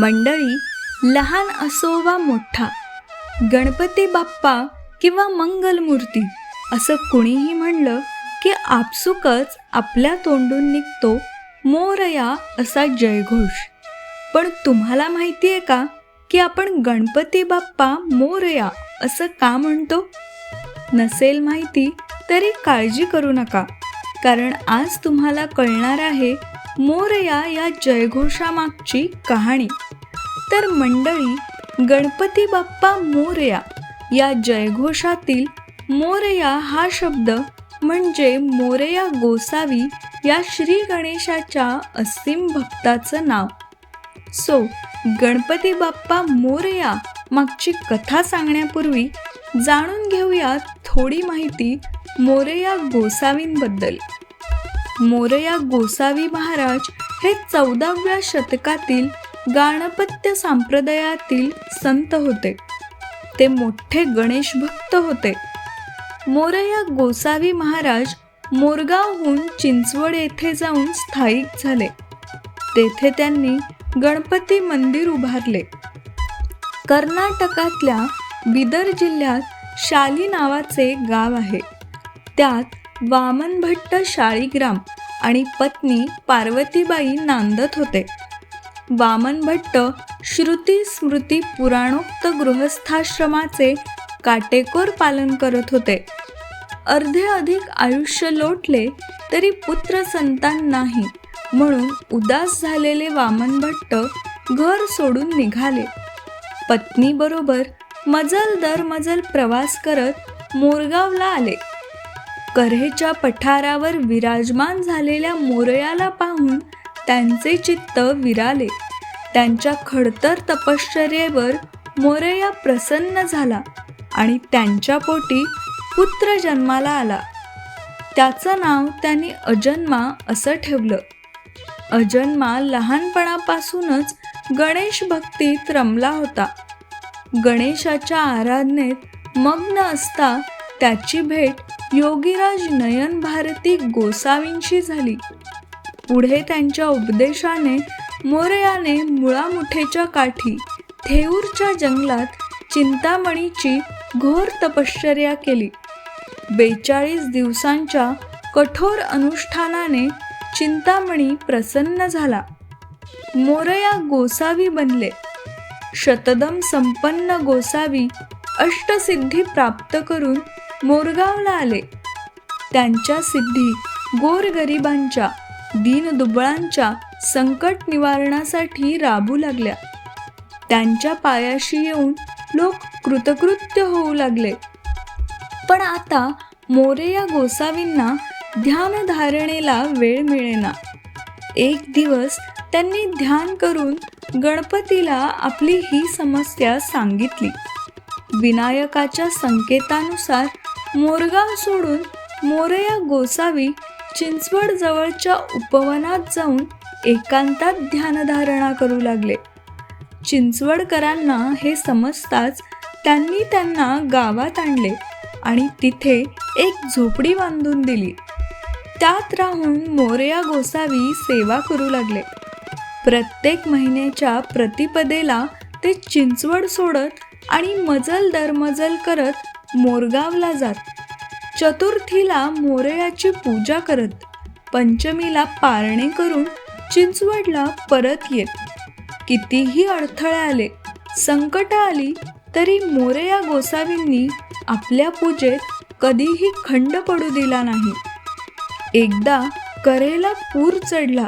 मंडळी लहान असो वा मोठा गणपती बाप्पा किंवा मंगलमूर्ती असं कुणीही म्हणलं की आपसुकच आपल्या तोंडून निघतो मोरया असा जयघोष. पण तुम्हाला माहिती आहे का की आपण गणपती बाप्पा मोरया असं का म्हणतो? नसेल माहिती तरी काळजी करू नका कारण आज तुम्हाला कळणार आहे मोरया या जयघोषामागची कहाणी. तर मंडळी गणपती बाप्पा मोरया या जयघोषातील मोरया हा शब्द म्हणजे मोरया गोसावी या श्री गणेशाच्या असीम भक्ताचं नाव. सो गणपती बाप्पा मोरया मागची कथा सांगण्यापूर्वी जाणून घेऊया थोडी माहिती मोरया गोसावींबद्दल. मोरया गोसावी महाराज हे चौदाव्या शतकातील गाणपत्य संप्रदायातील संत होते. ते मोठे गणेश भक्त होते. मोरया गोसावी महाराज मोरगावहून चिंचवड येथे जाऊन स्थायिक झाले. तेथे त्यांनी गणपती मंदिर उभारले. कर्नाटकातल्या बिदर जिल्ह्यात शाली नावाचे गाव आहे. त्यात वामन भट्ट शाळीग्राम आणि पत्नी पार्वतीबाई नांदत होते. वामन भट्ट श्रुती स्मृती पुराणोक्त गृहस्थाश्रमाचे काटेकोर पालन करत होते. अर्धे अधिक आयुष्य लोटले तरी पुत्र संतान नाही. म्हणून उदास झालेले वामन भट्ट घर सोडून निघाले. पत्नीबरोबर मजल दर मजल प्रवास करत मोरगावला आले. कऱ्हेच्या पठारावर विराजमान झालेल्या मोरयाला पाहून त्यांचे चित्त विराले. त्यांच्या खडतर तपश्चर्येवर मोरया प्रसन्न झाला आणि त्यांच्या पोटी पुत्र जन्माला आला. त्याचं नाव त्यांनी अजन्मा असं ठेवलं. अजन्मा लहानपणापासूनच गणेश भक्तीत रमला होता. गणेशाच्या आराधनेत मग्न असता त्याची भेट योगीराज नयन भारती गोसावींशी झाली. पुढे त्यांच्या उपदेशाने मोरयाने मुळामुठेच्या काठी थेऊरच्या जंगलात चिंतामणीची घोर तपश्चर्या केली. बेचाळीस दिवसांच्या कठोर अनुष्ठानाने चिंतामणी प्रसन्न झाला. मोरया गोसावी बनले. शतदम संपन्न गोसावी अष्टसिद्धी प्राप्त करून मोरगावला आले. त्यांच्या सिद्धी गोरगरिबांच्या दीनदुबळांच्या संकट निवारणासाठी राबू लागल्या. त्यांच्या पायाशी येऊन लोक कृतकृत्य होऊ लागले. पण आता मोरे या गोसावींना ध्यानधारणेला वेळ मिळेना. एक दिवस त्यांनी ध्यान करून गणपतीला आपली ही समस्या सांगितली. विनायकाच्या संकेतानुसार मोरगाव सोडून मोरया गोसावी चिंचवड जवळच्या उपवनात जाऊन एकांतात ध्यानधारणा करू लागले. चिंचवडकरांना हे समजताच त्यांनी त्यांना गावात आणले आणि तिथे एक झोपडी बांधून दिली. त्यात राहून मोरया गोसावी सेवा करू लागले. प्रत्येक महिन्याच्या प्रतिपदेला ते चिंचवड सोडत आणि मजल दरमजल करत मोरगावला जात. चतुर्थीला मोरयाची पूजा करत पंचमीला पारणे करून चिंचवडला परत येत. कितीही अडथळे आले संकट आली तरी मोरया गोसावींनी आपल्या पूजेत कधीही खंड पडू दिला नाही. एकदा करेला पूर चढला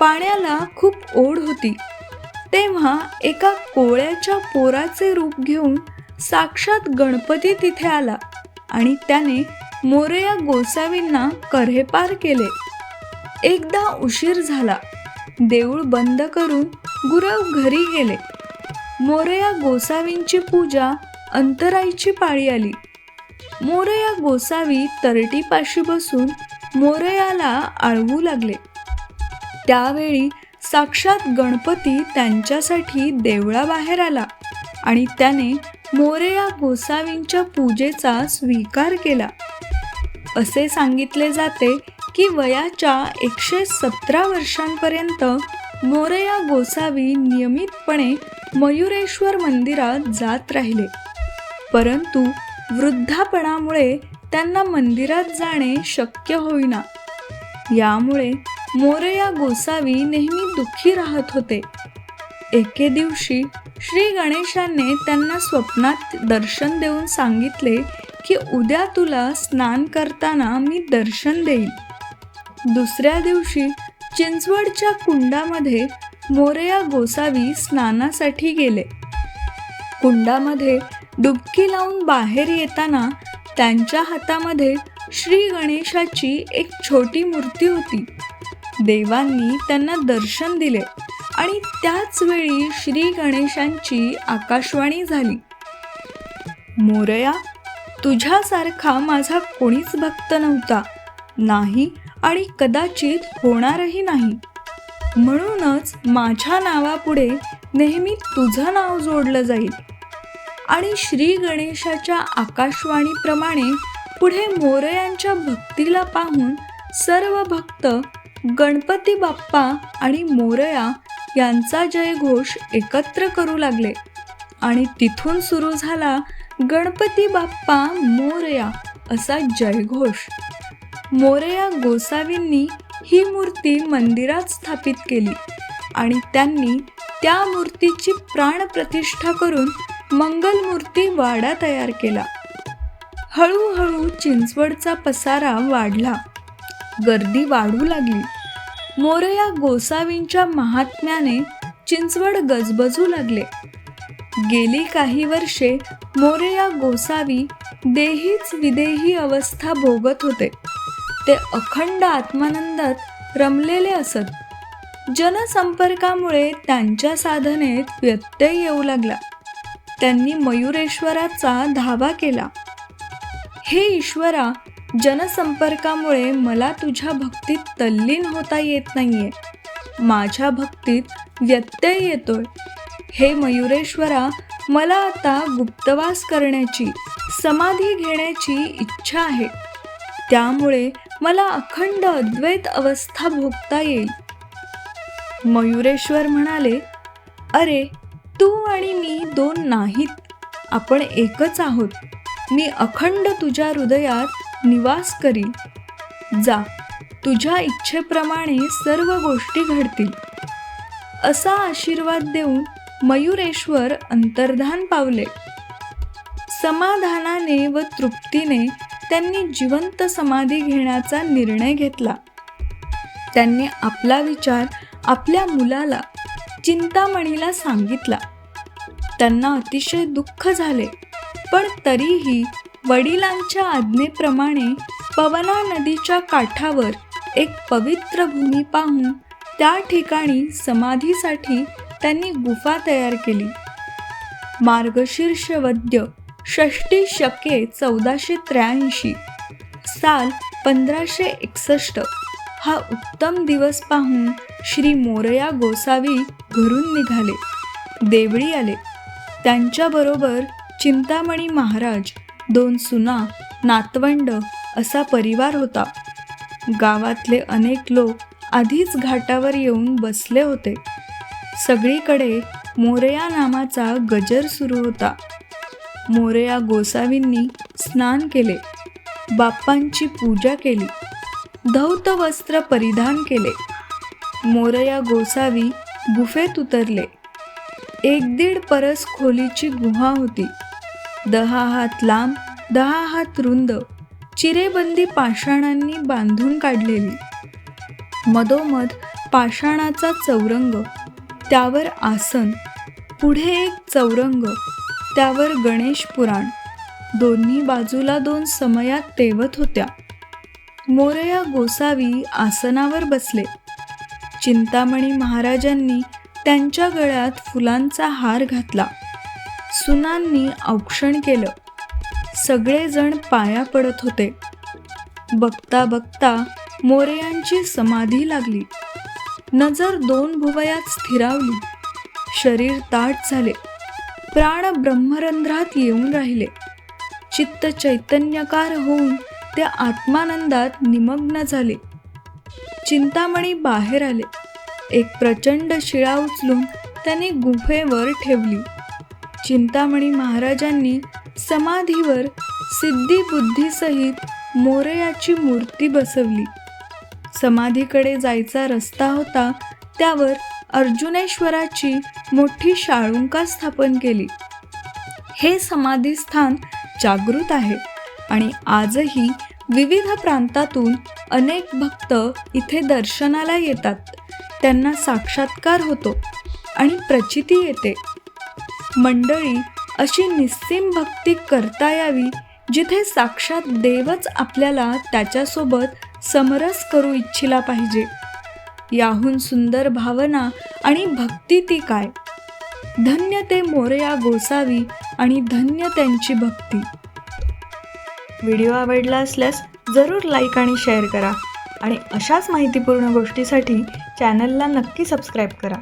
पाण्याला खूप ओढ होती. तेव्हा एका कोळ्याच्या पोराचे रूप घेऊन साक्षात गणपती तिथे आला आणि त्याने मोरया गोसावींना कऱ्हेपार केले. एकदा उशीर झाला. देऊळ बंद करून गुरव घरी गेले. मोरया गोसावींची पूजा अंतराईची पाळी आली. मोरया गोसावी तरटीपाशी बसून मोरयाला आळवू लागले. त्यावेळी साक्षात गणपती त्यांच्यासाठी देवळाबाहेर आला आणि त्याने मोरया गोसावींच्या पूजेचा स्वीकार केला. असे सांगितले जाते की वयाच्या एकशे सतरा वर्षांपर्यंत मोरया गोसावी नियमितपणे मयुरेश्वर मंदिरात जात राहिले. परंतु वृद्धापणामुळे त्यांना मंदिरात जाणे शक्य होईना. यामुळे मोरया गोसावी नेहमी दुःखी राहत होते. एके दिवशी श्री गणेशाने त्यांना स्वप्नात दर्शन देऊन सांगितले की उद्या तुला स्नान करताना मी दर्शन देईन. दुसऱ्या दिवशी चिंचवडच्या कुंडामध्ये मोरया गोसावी स्नानासाठी गेले. कुंडामध्ये डुबकी लावून बाहेर येताना त्यांच्या हातामध्ये श्री गणेशाची एक छोटी मूर्ती होती. देवांनी त्यांना दर्शन दिले आणि त्याच वेळी श्री गणेशांची आकाशवाणी झाली. मोरया तुझ्यासारखा माझा कोणीच भक्त नव्हता. नाही आणि कदाचित होणारही नाही. म्हणूनच माझ्या नावापुढे नेहमी तुझं नाव जोडलं जाईल. आणि श्री गणेशाच्या आकाशवाणीप्रमाणे पुढे मोरयांच्या भक्तीला पाहून सर्व भक्त गणपती बाप्पा आणि मोरया यांचा जयघोष एकत्र करू लागले. आणि तिथून सुरू झाला गणपती बाप्पा मोरया असा जयघोष. मोरया गोसावींनी ही मूर्ती मंदिरात स्थापित केली आणि त्यांनी त्या मूर्तीची प्राणप्रतिष्ठा करून मंगलमूर्ती वाडा तयार केला. हळूहळू चिंचवडचा पसारा वाढला. गर्दी वाढू लागली. मोरया गोसावींच्या महात्म्याने चिंचवड गजबजू लागले. गेली काही वर्षे मोरया गोसावी देहीच विदेही अवस्था भोगत होते. ते अखंड आत्मानंदात रमलेले असत. जनसंपर्कामुळे त्यांच्या साधनेत व्यत्यय येऊ लागला. त्यांनी मयुरेश्वराचा धावा केला. हे ईश्वरा जनसंपर्कामुळे मला तुझ्या भक्तीत तल्लीन होता येत नाहीये. माझ्या भक्तीत व्यत्यय येतोय. हे मयुरेश्वरा मला आता गुप्तवास करण्याची समाधी घेण्याची इच्छा आहे. त्यामुळे मला अखंड अद्वैत अवस्था भोगता येईल. मयुरेश्वर म्हणाले अरे तू आणि मी दोन नाहीत. आपण एकच आहोत. मी अखंड तुझ्या हृदयात निवास करीन. जा तुझ्या इच्छेप्रमाणे सर्व गोष्टी घडतील. असा आशीर्वाद देऊन मयुरेश्वर अंतर्धान पावले. समाधानाने व तृप्तीने त्यांनी जिवंत समाधी घेण्याचा निर्णय घेतला. त्यांनी आपला विचार आपल्या मुलाला चिंतामणीला सांगितला. त्यांना अतिशय दुःख झाले पण तरीही वडिलांच्या आज्ञेप्रमाणे पवना नदीच्या काठावर एक पवित्र भूमी पाहून त्या ठिकाणी समाधीसाठी त्यांनी गुफा तयार केली. मार्गशीर्ष वद्य षष्टी शके चौदाशे त्र्याऐंशी साल पंधराशे एकसष्ट हा उत्तम दिवस पाहून श्री मोरया गोसावी घरून निघाले. देवळी आले. त्यांच्याबरोबर चिंतामणी महाराज दोन सुना नातवंड असा परिवार होता. गावातले अनेक लोक आधीच घाटावर येऊन बसले होते. सगळीकडे मोरया नामाचा गजर सुरू होता. मोरया गोसावींनी स्नान केले. बाप्पांची पूजा केली. धौत वस्त्र परिधान केले. मोरया गोसावी गुफेत उतरले. एक दीड परस खोलीची गुहा होती. दहा हात लांब दहा हात रुंद चिरेबंदी पाषाणांनी बांधून काढलेली. मधोमध पाषाणाचा चौरंग त्यावर आसन पुढे एक चौरंग त्यावर गणेश पुराण. दोन्ही बाजूला दोन समयात तेवत होत्या. मोरया गोसावी आसनावर बसले. चिंतामणी महाराजांनी त्यांच्या गळ्यात फुलांचा हार घातला. सुनांनी औक्षण केलं. सगळेजण पाया पडत होते. बघता बघता मोरयांची समाधी लागली. नजर दोन भुवयात स्थिरावली. शरीर ताट झाले. प्राण ब्रह्मरंध्रात येऊन राहिले. चित्त चैतन्यकार होऊन ते आत्मानंदात निमग्न झाले. चिंतामणी बाहेर आले. एक प्रचंड शिळा उचलून त्याने गुफेवर ठेवली. चिंतामणी महाराजांनी समाधीवर सिद्धी बुद्धीसहित मोरयाची मूर्ती बसवली. समाधीकडे जायचा रस्ता होता त्यावर अर्जुनेश्वराची मोठी शाळुंका स्थापन केली. हे समाधी स्थान जागृत आहे आणि आजही विविध प्रांतातून अनेक भक्त इथे दर्शनाला येतात. त्यांना साक्षात्कार होतो आणि प्रचिती येते. मंडळी अशी निस्सीम भक्ती करता यावी जिथे साक्षात देवच आपल्याला त्याच्यासोबत समरस करू इच्छिला पाहिजे. याहून सुंदर भावना आणि भक्ती ती काय? धन्य ते मोरया गोसावी आणि धन्य त्यांची भक्ती. व्हिडिओ आवडला असल्यास जरूर लाईक आणि शेअर करा. आणि अशाच माहितीपूर्ण गोष्टीसाठी चॅनलला नक्की सबस्क्राईब करा.